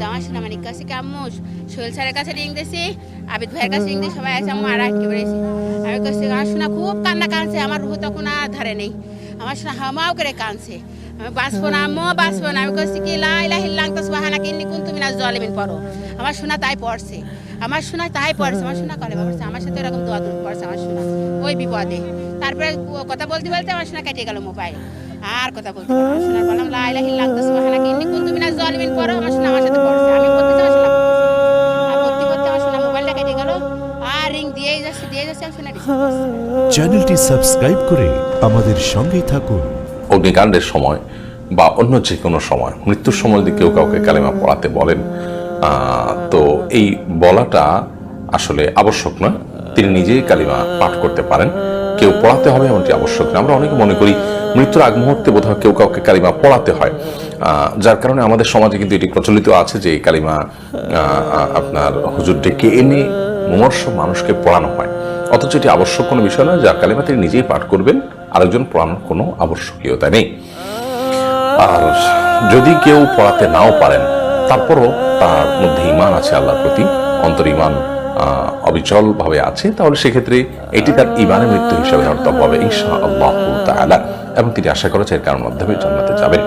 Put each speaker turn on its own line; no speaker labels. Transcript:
দাও আমার মানিক কাছে সোহেল স্যারের কাছে রিং আবিদ ভাইয়ের কাছে রিং দিয়ে সবাই আছে আর আমি কাছে শোনা খুব কান্না কানছে আমার রুহ তখন আর ধারে নেই। আমার শোনা হামাও করে কানছে আমি বাঁচবো না বাঁচবো না। আমি কি তো কুন তুমি না জলিমিন পড়ো। আমার শোনা তাই পড়ছে। আমার শোনা তাই পড়ছে। আমার শোনা কলে পড়ছে আমার সাথে এরকম দোয়া দূর পড়ছে আমার শোনা ওই বিপদে। তারপরে কথা বলতে বলতে আমার শোনা কেটে গেল মোবাইল। আর কথা বলতে শোনা বললাম
চ্যানেলটি সাবস্ক্রাইব করে আমাদের সঙ্গেই থাকুন।
অগ্নিকাণ্ডের সময় বা অন্য যে কোনো সময় মৃত্যুর সময় যদি কেউ কাউকে কালেমা পড়াতে বলেন তো এই বলাটা আসলে আবশ্যক নয়। তিনি নিজেই কালিমা পাঠ করতে পারেন। কেউ পড়াতে হবে এমনটি আবশ্যক না আমরা অনেকে মনে করি মৃত্যুর আগ মুহূর্তে বোধহয় কেউ কাউকে কালিমা পড়াতে হয়। যার কারণে আমাদের সমাজে কিন্তু এটি প্রচলিত আছে যে এই কালিমা আপনার হুজুর ডেকে এনে মুমর্ষ মানুষকে পড়ানো হয়। অথচ এটি আবশ্যক কোনো বিষয় নয় যার কালিমা তিনি নিজেই পাঠ করবেন, আরেকজন পড়ানোর কোনো আবশ্যকীয়তা নেই। আর যদি কেউ পড়াতে নাও পারেন, তারপরও তার মধ্যে ইমান আছে আল্লাহর প্রতি, অন্তর ইমান অবিচল ভাবে আছে, তাহলে সেক্ষেত্রে এটি তার ইমানের মৃত্যু হিসাবে ধরতে হবে ইনশা আল্লাহ এবং তিনি আশা করেছেন এর কারণ মাধ্যমে জান্নাতে যাবেন।